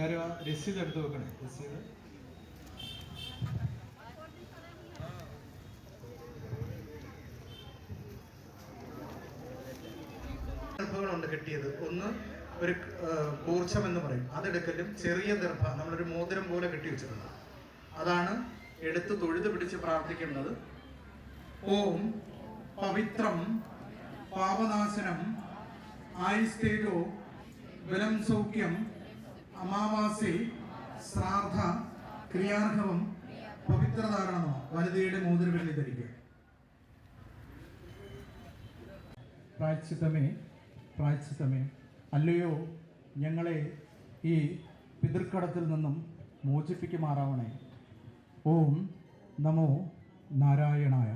രസീത് എടുത്ത് വെക്കണേ. രസീത്. ദർഭകളുണ്ട് കിട്ടിയത്. ഒന്ന് ഒരു കൂർച്ചം എന്ന് പറയും. അതെടുക്കലും ചെറിയ ദർഭ നമ്മളൊരു മോതിരം പോലെ കെട്ടി വെച്ചിട്ടുണ്ട്. അതാണ് എടുത്ത് തൊഴുത് പിടിച്ച് പ്രാർത്ഥിക്കേണ്ടത്. ഓം പവിത്രം പാപനാശനം ആയുസ്തേജോ ബലം സൗഖ്യം അമാവാസി ശ്രാദ്ധ ക്രിയാർഹവം പവിത്രധാരണമോ വനിതയുടെ മോതിരവെള്ളി ധരിക്കുക. പ്രായച്ചിത്തമേ പ്രായച്ചിത്തമേ അല്ലയോ ഞങ്ങളെ ഈ പിതൃക്കടത്തിൽ നിന്നും മോചിപ്പിക്കുമാറാവണേ. ഓം നമോ നാരായണായ.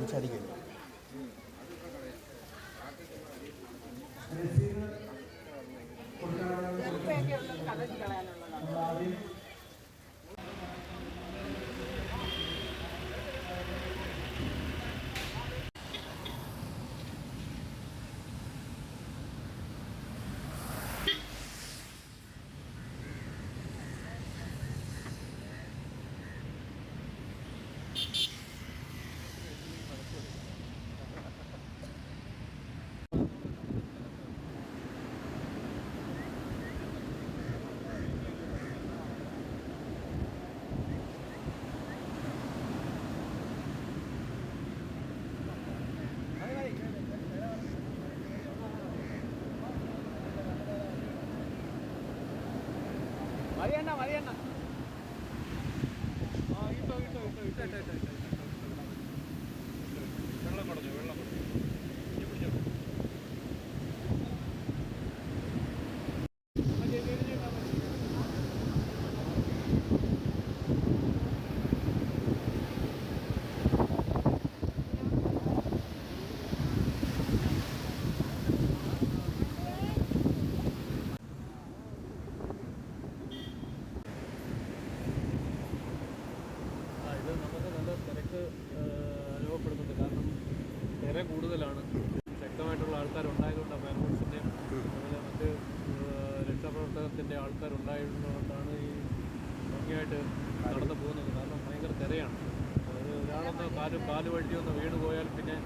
മതിയണ്ണ Mariana, Mariana. രക്ഷാപ്രവർത്തകത്തിന്റെ ആൾക്കാരുണ്ടായിരുന്നതുകൊണ്ടാണ് ഈ ഭംഗിയായിട്ട് നടന്നു പോകുന്നത്. കാരണം ഭയങ്കര തിരയാണ്. അതായത് ഒരാളൊന്ന് കാൽ കാൽ വഴുതി ഒന്ന് വീണ് പോയാൽ പിന്നെ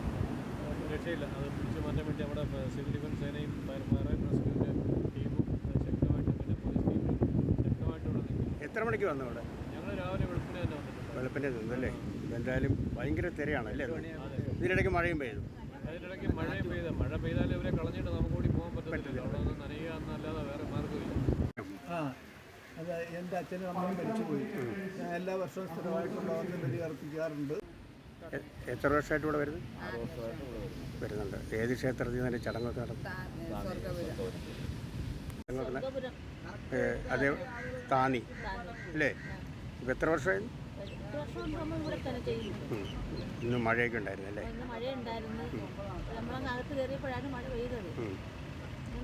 രക്ഷയില്ല. അത് പിടിച്ചു മാറ്റാൻ വേണ്ടി അവിടെ സിവിൽ ഡിഫൻസ് സേനയും ഫയർ ഫയർ ആൻഡ് റെസ്ക്യൂവിന്റെ ടീമും ശക്തമായിട്ട് പിന്നെ പോലീസ് ടീമും ശക്തമായിട്ടുള്ള എത്ര മണിക്ക് വന്നു അവിടെ? ഞങ്ങൾ രാവിലെ വെളുപ്പിനെ തന്നെ വന്നിട്ടുണ്ട്. വെളുപ്പിന്റെ നിന്നല്ലേ എന്തായാലും ഭയങ്കര തിരയാണ് അല്ലേ? ഇതിനിടയ്ക്ക് മഴയും പെയ്തു. അതിനിടയ്ക്ക് മഴയും പെയ്ത. മഴ പെയ്താൽ ഇവരെ കളഞ്ഞിട്ട് നമുക്ക് കൂടി പോകാൻ പറ്റത്തില്ല. അവിടെ നിന്ന് നനയുക എന്നല്ലാതെ അത് എന്റെ അച്ഛനും അമ്മയും മരിച്ചുപോയി. ഞാൻ എല്ലാ വർഷവും സ്ഥിരമായിട്ടുള്ള വന്ന് ബലി അർപ്പിക്കാറുണ്ട്. എത്ര വർഷമായിട്ട് ഇവിടെ വരുന്നു? വരുന്നുണ്ട്. ഏത് ക്ഷേത്രത്തിൽ നിന്ന് ചടങ്ങൊക്കെ നടന്നു അതേ താനി അല്ലേ? ഇപ്പം എത്ര വർഷമായിരുന്നു. ഇന്ന് മഴയൊക്കെ ഉണ്ടായിരുന്നു അല്ലേ? ഇന്ന് മഴയുണ്ടായിരുന്നു. നമ്മളങ്ങ് അകത്ത് കയറിയപ്പോഴാണ് മഴ പെയ്തത്.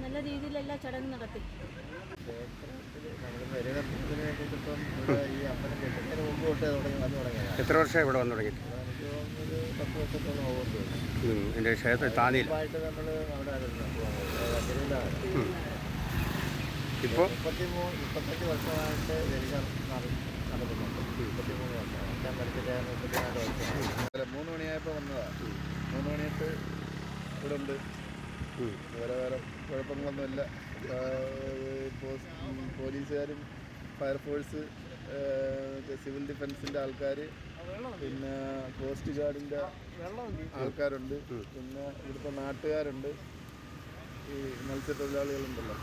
നല്ല രീതിയിൽ എല്ലാ ചടങ്ങും നടത്തി. എത്ര വർഷമായി ഇവിടെ വന്നു തുടങ്ങി. എന്റെ ക്ഷേത്ര താനിയിൽ ഇപ്പോൾ മുപ്പത്തഞ്ച് വർഷമായിട്ട് വെളിച്ചം നടക്കുന്നുണ്ട് മുപ്പത്തിമൂന്ന് വർഷം ഞാൻ പഠിച്ചിട്ട് മുപ്പത്തിനാല് വർഷം മൂന്ന് മണിയായപ്പോൾ വന്നതാ. മൂന്ന് മണിയായിട്ട് ഇവിടെ ഉണ്ട്. വേറെ വേറെ കുഴപ്പങ്ങളൊന്നുമില്ല. പോലീസുകാരും ഫയർഫോഴ്സ് സിവിൽ ഡിഫൻസിന്റെ ആൾക്കാർ പിന്നെ കോസ്റ്റ് ഗാർഡിന്റെ ആൾക്കാരുണ്ട്. പിന്നെ ഇവിടുത്തെ നാട്ടുകാരുണ്ട്. ഈ മത്സ്യത്തൊഴിലാളികളുണ്ടല്ലോ.